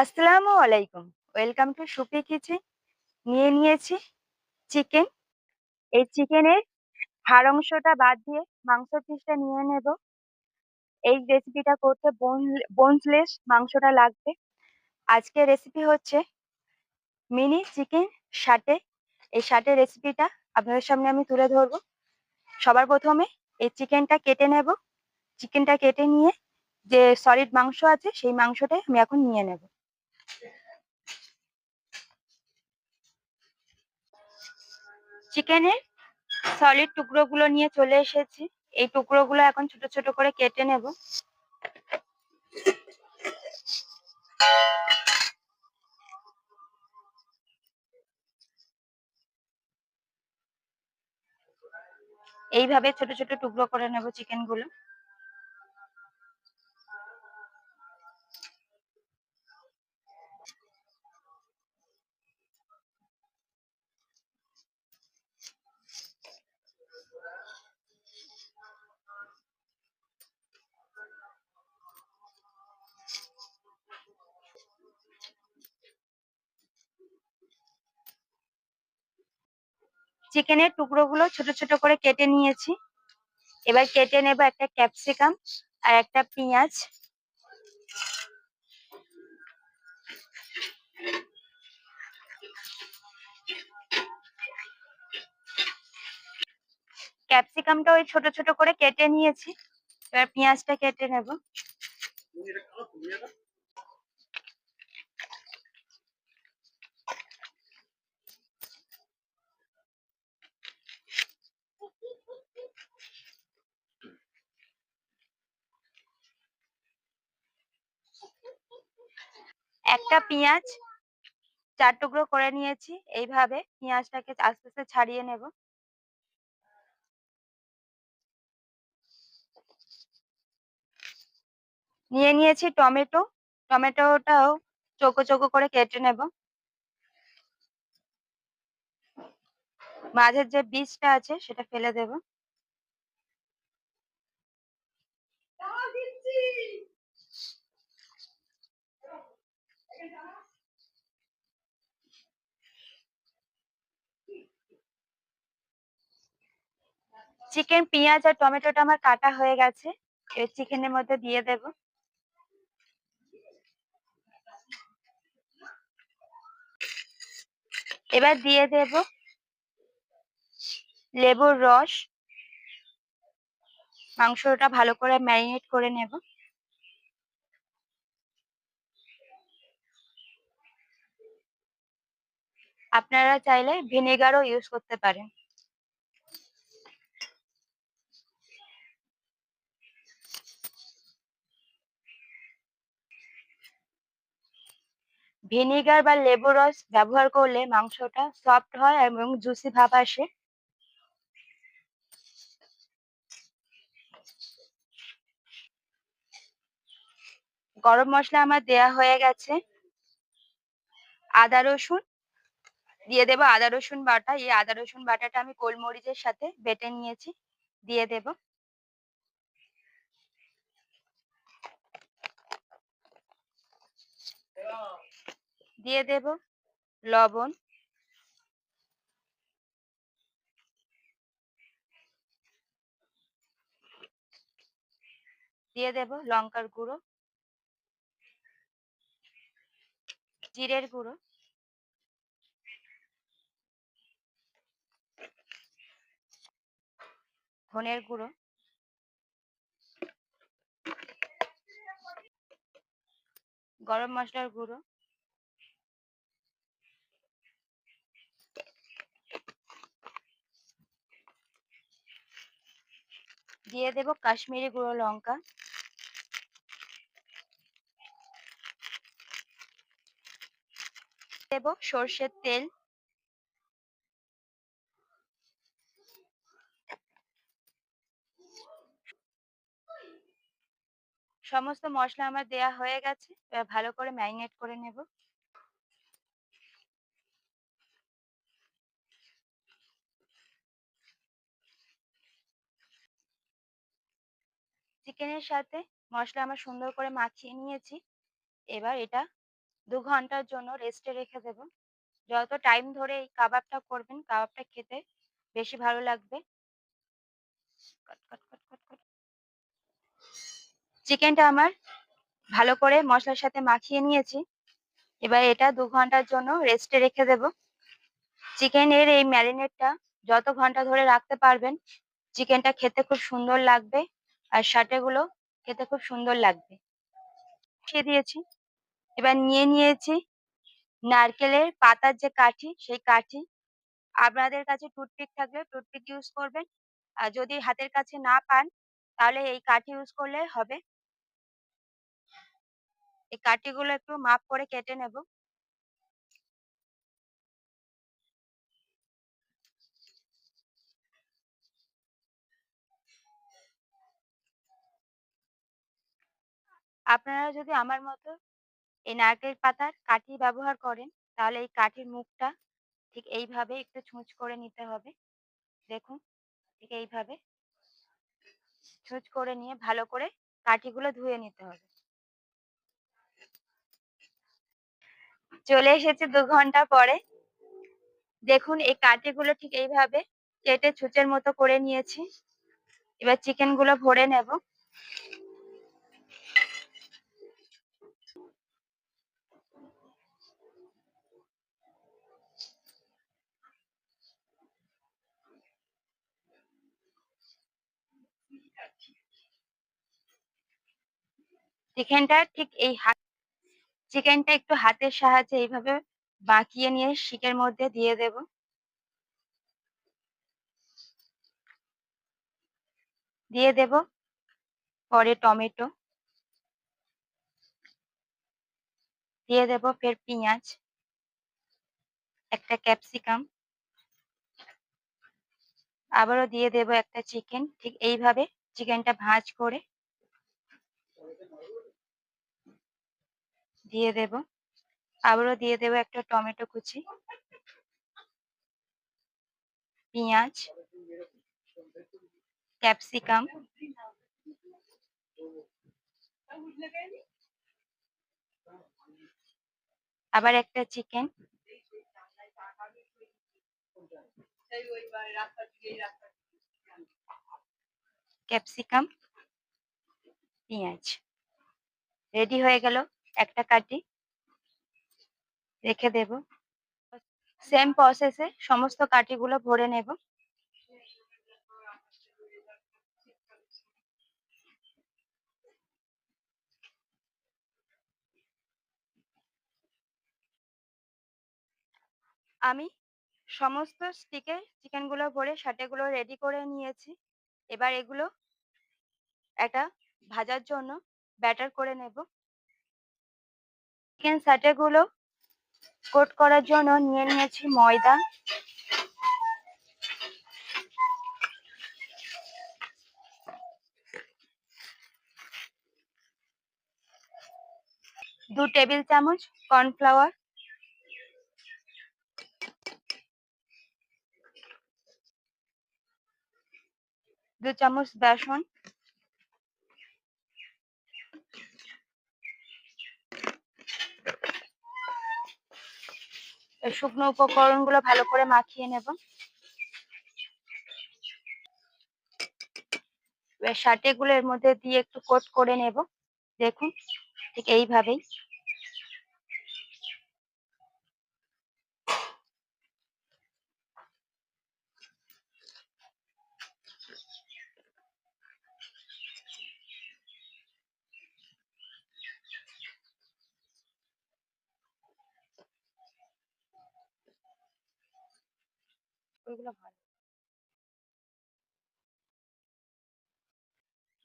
আসসালামু আলাইকুম। Welcome to সুপি কিচেন। নিয়ে নিয়েছি চিকেন। এই চিকেনের হাড় অংশটা বাদ দিয়ে মাংস পিসটা নিয়ে নেব। এই রেসিপিটা করতে বোন বোনলেস মাংসটা লাগবে। আজকের রেসিপি হচ্ছে মিনি চিকেন সাটে। এই সাটের রেসিপিটা আপনাদের সামনে আমি তুলে ধরব। সবার প্রথমে এই চিকেনটা কেটে নেব। চিকেনটা কেটে নিয়ে যে সলিড মাংস আছে, সেই মাংসটাই আমি এখন নিয়ে নেব। চিকেনের সলিড টুকরোগুলো নিয়ে চলে এসেছি। এই টুকরোগুলো এখন ছোট ছোট করে কেটে নেব। এইভাবে ছোট ছোট টুকরো করে নেব চিকেনগুলো চিকেনের টুকরোগুলো ছোট ছোট করে কেটে নিয়েছি। এবার কেটে নেব একটা ক্যাপসিকাম আর একটা পেঁয়াজ। ক্যাপসিকামটা ওই ছোট ছোট করে কেটে নিয়েছি। এবার পেঁয়াজটা কেটে নেব একটা পেঁয়াজ চার টুকরো করে নিয়েছি। এইভাবে পেঁয়াজটাকে আস্তে আস্তে ছাড়িয়ে নেব। নিয়ে নিয়েছি টমেটো। টমেটোটাও চৌকো চৌকো করে কেটে নেব। মাঝের যে বীজটা আছে সেটা ফেলে দেব। চিকেন পেঁয়াজ আর টমেটোটা আমার কাটা হয়ে গেছে। এবার চিকেনের মধ্যে দিয়ে দেব। এবার দিয়ে দেব লেবুর রস। মাংসটা ভালো করে ম্যারিনেট করে নেব। আপনারা চাইলে ভিনেগারও ইউজ করতে পারেন। ভিনেগার বা লেবু রস ব্যবহার করলে মাংসটা সফট হয় এবং জুসি ভাব আসে। গরম মশলা আমার দেয়া হয়ে গেছে। আদা, রসুন দিয়ে দেবো। আদা, রসুন বাটা, এই আদা, রসুন বাটাটা আমি গোলমরিচের সাথে বেটে নিয়েছি, দিয়ে দেব। দিয়ে দেব লবণ। দিয়ে দেব লঙ্কার গুঁড়ো। জিরের গুঁড়ো। ধনের গুঁড়ো। গরম মশলার গুঁড়ো। দিয়ে দেব কাশ্মীরি গুঁড়ো লঙ্কা। দেব সর্ষের তেল। সমস্ত মশলা আমার দেয়া হয়ে গেছে ভালো করে ম্যারিনেট করে নেব। চিকেনের সাথে মশলা আমার সুন্দর করে মাখিয়ে নিয়েছি। এবার এটা দু ঘণ্টার জন্য রেস্টে রেখে দেব। যত টাইম ধরে এই কাবাবটা করবেন, কাবাবটা খেতে বেশি ভালো লাগবে। চিকেনটা আমার ভালো করে মশলার সাথে মাখিয়ে নিয়েছি। এবার এটা দু ঘণ্টার জন্য রেস্টে রেখে দেব। চিকেনের এই ম্যারিনেটটা যত ঘণ্টা ধরে রাখতে পারবেন চিকেনটা খেতে খুব সুন্দর লাগবে। আর সাটেগুলো খেতে খুব সুন্দর লাগবে। খেয়ে দিয়েছি। এবার নিয়ে নিয়েছি নারকেলের পাতার যে কাঠি, সেই কাঠি। আপনাদের কাছে টুথপিক থাকলে টুথপিক ইউজ করবেন। আর যদি হাতের কাছে না পান, তাহলে এই কাঠি ইউজ করলে হবে। এই কাঠিগুলো একটু মাপ করে কেটে নেব। আপনারা যদি আমার মতো এই নারকেল পাতার কাঠি ব্যবহার করেন, তাহলে এই কাঠির মুখটা ঠিক এইভাবে একটু ছুঁচ করে নিতে হবে। দেখুন, ঠিক এইভাবে ছুঁচ করে নিয়ে ভালো করে কাঠিগুলো ধুয়ে নিতে হবে। চলে এসেছে দু ঘণ্টা পরে। দেখুন, এই কাঠিগুলো ঠিক এইভাবে কেটে ছুঁচের মতো করে নিয়েছি। এবার চিকেনগুলো ভরে নেব। চিকেনটা ঠিক এই হাত চিকেনটা একটু হাতের সাহায্যে এইভাবে বাঁকিয়ে নিয়ে শিকের মধ্যে দিয়ে দেব। দিয়ে দেব পরে টমেটো। দিয়ে দেব ফের পেঁয়াজ। একটা ক্যাপসিকাম। আবারও দিয়ে দেব একটা চিকেন ঠিক এইভাবে চিকেনটা ভাঁজ করে দিয়ে দেব। আবারও দিয়ে দেব একটা টমেটো কুচি। পেঁয়াজ। ক্যাপসিকাম। আবার একটা চিকেন। ক্যাপসিকাম। পেঁয়াজ। রেডি হয়ে গেল, একটা কাটি। রেখে দেব। সেম প্রসেসে সমস্ত কাঠিগুলো ভরে নেব। আমি সমস্ত স্টিকে চিকেনগুলো ভরে সাটেগুলো রেডি করে নিয়েছি। এবার এগুলো একটা ভাজার জন্য ব্যাটার করে নেব। চিকেন সাটেগুলো কোট করার জন্য নিয়ে নিয়েছি ময়দা। দু টেবিল চামচ কর্নফ্লাওয়ার। দু চামচ বেসন। শুকনো উপকরণগুলো ভালো করে মাখিয়ে নেব। সাটেগুলো এর মধ্যে দিয়ে একটু কোট করে নেব। দেখুন, ঠিক এইভাবেই। ওইগুলো ভালো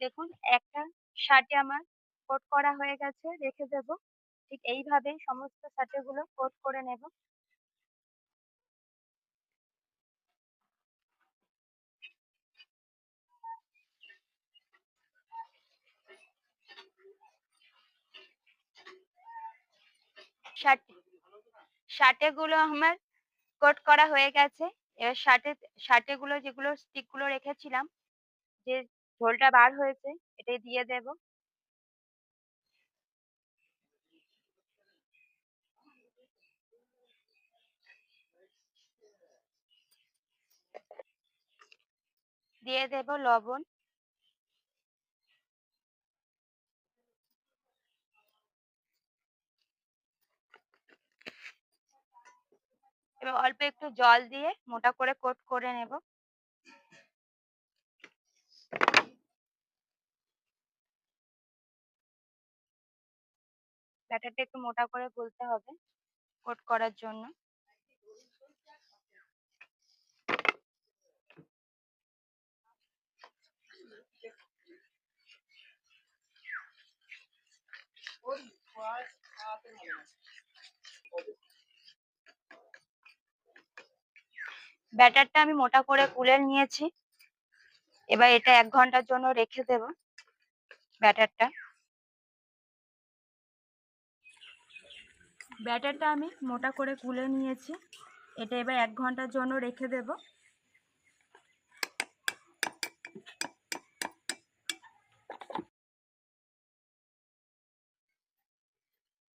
দেখুন, একটা শার্টে আমার কোট করা হয়ে গেছে, রেখে দেব। ঠিক এইভাবেই সমস্ত শার্টেগুলো কোট করে নেব। শার্ট, শার্টেগুলো আমার কোট করা হয়ে গেছে। এবার শার্টে শার্টে গুলো যেগুলো স্টিকগুলো রেখেছিলাম, যে ঝোলটা বার হয়েছে এটাই দিয়ে দেব। দিয়ে দেব লবণ। এবার অল্প একটু জল দিয়ে মোটা করে কোট করে নেব। ব্যাটারটা একটু মোটা করে গুলতে হবে কোট করার জন্য। ব্যাটারটা আমি মোটা করে কুলে নিয়েছি। এবার এটা এক ঘণ্টার জন্য রেখে দেব ব্যাটারটা। ব্যাটারটা আমি মোটা করে কুলে নিয়েছি। এটা এবার এক ঘণ্টার জন্য রেখে দেব।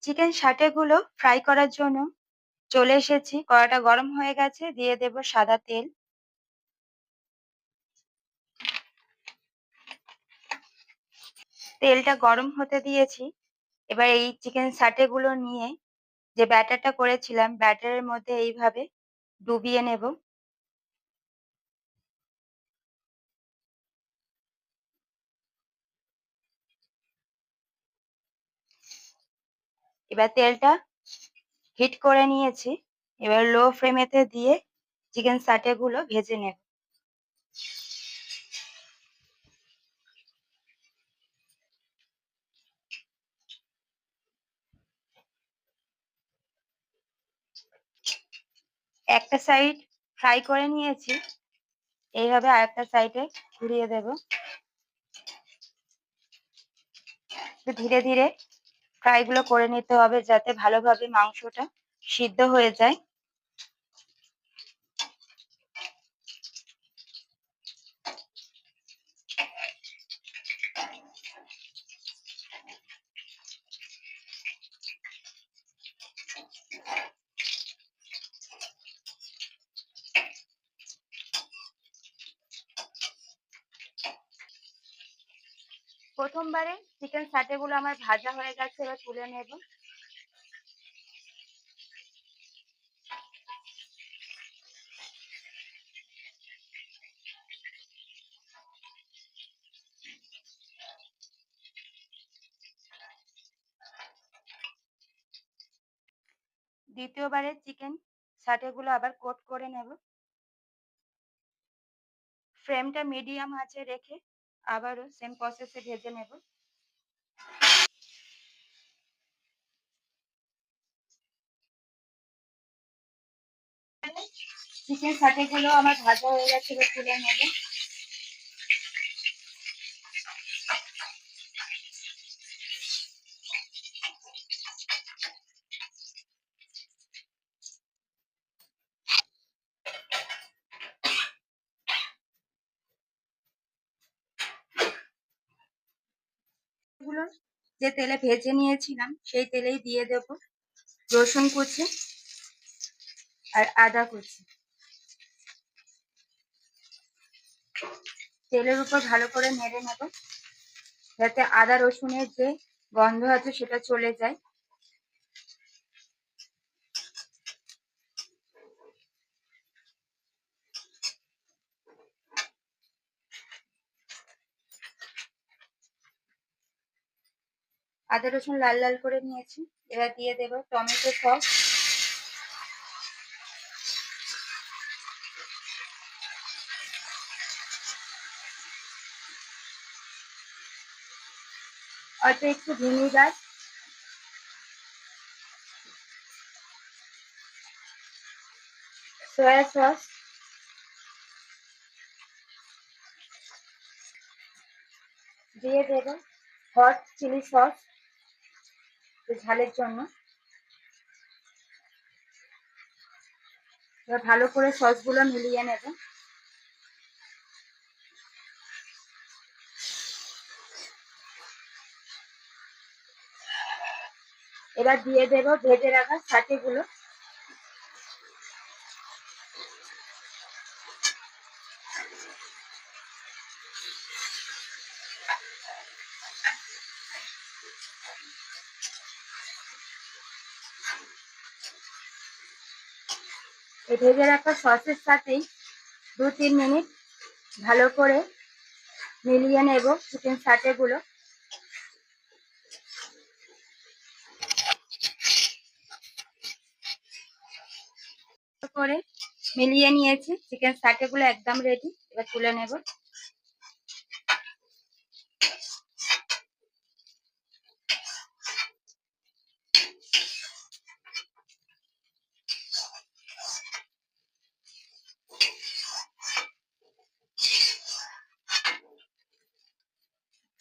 চিকেনগুলো ফ্রাই করার জন্য চলে এসেছি। কড়াটা গরম হয়ে গেছে, দিয়ে দেব সাদা তেল। তেলটা গরম হতে দিয়েছি। এবার এই চিকেন সাটে গুলো নিয়ে যে ব্যাটারটা করেছিলাম, ব্যাটারের মধ্যে এইভাবে ডুবিয়ে নেব। এবার তেলটা হিট করে নিয়েছি। এবার লো ফ্লেমেতে দিয়ে চিকেন সাটে গুলো ভেজে নেব। একটা সাইড ফ্রাই করে নিয়েছি। এইভাবে আরেকটা সাইডে ঘুরিয়ে দেব। ধীরে ধীরে ফ্রাই গুলো করে নিতে হবে যাতে ভালোভাবে মাংসটা সিদ্ধ হয়ে যায়। প্রথমবারে চিকেনগুলো আমার ভাজা হয়ে গেছে, এবার তুলে নেব। দ্বিতীয়বারে চিকেনগুলো আবার কোট করে নেব। ফ্লেমটা মিডিয়াম আঁচে রেখে। আবারও সেম প্রসেসে ভেজে নেব। চিকেন সাথে গুলো আমার ভাজা হয়ে গেছে তুলে নেবগুলো যে তেলে ভেজে নিয়েছিলাম, সেই তেলেই দিয়ে দেব রসুন কুচি আর আদা কুচি। তেলের উপর ভালো করে নেড়ে নেব, যাতে আদা রসুনের যে গন্ধ আছে সেটা চলে যায়। আদা, রসুন লাল লাল করে নিয়েছি। এবার দিয়ে দেব টমেটো সস। অল্প একটু ভিনিগার সয়া সস। দিয়ে দেব হট চিলি সস। ঝালের জন্য। এবার ভালো করে সসগুলো মিলিয়ে নেব। এবার দিয়ে দেব ভেজে রাখা গুলো এই ভেজে রাখা সসের সাথেই দু তিন মিনিট ভালো করে মিলিয়ে নেব চিকেন সাটেগুলো করে মিলিয়ে নিয়েছি। চিকেন সাটেগুলো একদম রেডি এবার তুলে নেব।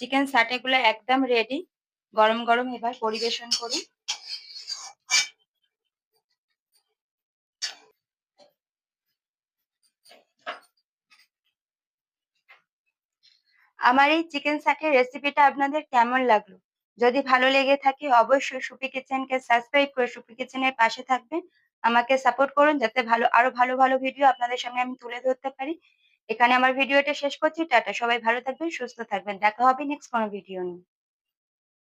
চিকেন সাটেগুলো একদম রেডি গরম গরম এবার পরিবেশন করুন। আমার এই চিকেন সাটের রেসিপিটা আপনাদের কেমন লাগল? যদি ভালো লেগে থাকে অবশ্যই সুপি কিচেনকে সাবস্ক্রাইব করে সুপি কিচেনের পাশে থাকবেন। আমাকে সাপোর্ট করুন যাতে ভালো, আরও ভালো ভালো ভিডিও আপনাদের সামনে আমি তুলে ধরতে পারি। এখানে আমার ভিডিওটা শেষ করছি, টাটা। সবাই ভালো থাকবেন, সুস্থ থাকবেন। দেখা হবে নেক্সট কোনো ভিডিও নিয়ে।